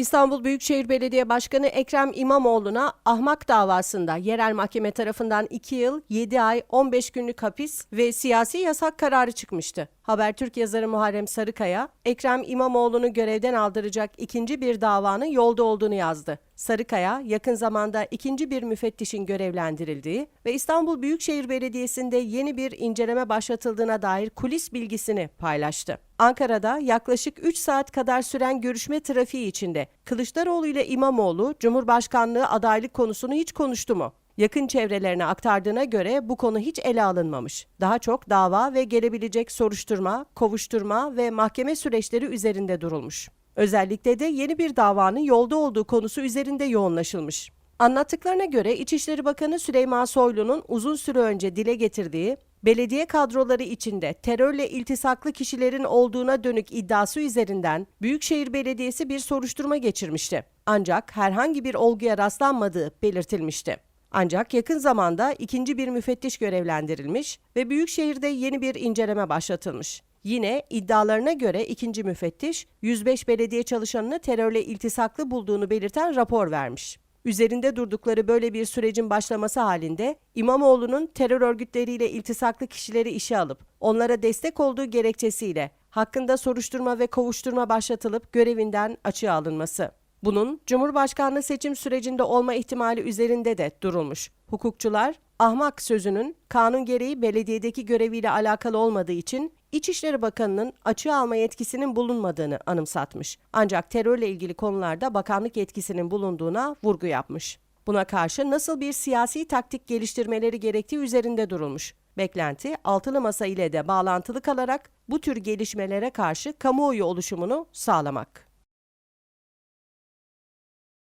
İstanbul Büyükşehir Belediye Başkanı Ekrem İmamoğlu'na ahmak davasında yerel mahkeme tarafından 2 yıl, 7 ay, 15 günlük hapis ve siyasi yasak kararı çıkmıştı. Habertürk yazarı Muharrem Sarıkaya, Ekrem İmamoğlu'nu görevden aldıracak ikinci bir davanın yolda olduğunu yazdı. Sarıkaya, yakın zamanda ikinci bir müfettişin görevlendirildiği ve İstanbul Büyükşehir Belediyesi'nde yeni bir inceleme başlatıldığına dair kulis bilgisini paylaştı. Ankara'da yaklaşık 3 saat kadar süren görüşme trafiği içinde Kılıçdaroğlu ile İmamoğlu Cumhurbaşkanlığı adaylık konusunu hiç konuştu mu? Yakın çevrelerine aktardığına göre bu konu hiç ele alınmamış. Daha çok dava ve gelebilecek soruşturma, kovuşturma ve mahkeme süreçleri üzerinde durulmuş. Özellikle de yeni bir davanın yolda olduğu konusu üzerinde yoğunlaşılmış. Anlattıklarına göre İçişleri Bakanı Süleyman Soylu'nun uzun süre önce dile getirdiği belediye kadroları içinde terörle iltisaklı kişilerin olduğuna dönük iddiası üzerinden Büyükşehir Belediyesi bir soruşturma geçirmişti. Ancak herhangi bir olguya rastlanmadığı belirtilmişti. Ancak yakın zamanda ikinci bir müfettiş görevlendirilmiş ve Büyükşehir'de yeni bir inceleme başlatılmış. Yine iddialarına göre ikinci müfettiş 105 belediye çalışanını terörle iltisaklı bulduğunu belirten rapor vermiş. Üzerinde durdukları böyle bir sürecin başlaması halinde İmamoğlu'nun terör örgütleriyle iltisaklı kişileri işe alıp onlara destek olduğu gerekçesiyle hakkında soruşturma ve kovuşturma başlatılıp görevinden açığa alınması. Bunun Cumhurbaşkanlığı seçim sürecinde olma ihtimali üzerinde de durulmuş. Hukukçular, ahmak sözünün kanun gereği belediyedeki göreviyle alakalı olmadığı için İçişleri Bakanı'nın açığa alma yetkisinin bulunmadığını anımsatmış. Ancak terörle ilgili konularda bakanlık yetkisinin bulunduğuna vurgu yapmış. Buna karşı nasıl bir siyasi taktik geliştirmeleri gerektiği üzerinde durulmuş. Beklenti, altılı masa ile de bağlantılı kalarak bu tür gelişmelere karşı kamuoyu oluşumunu sağlamak.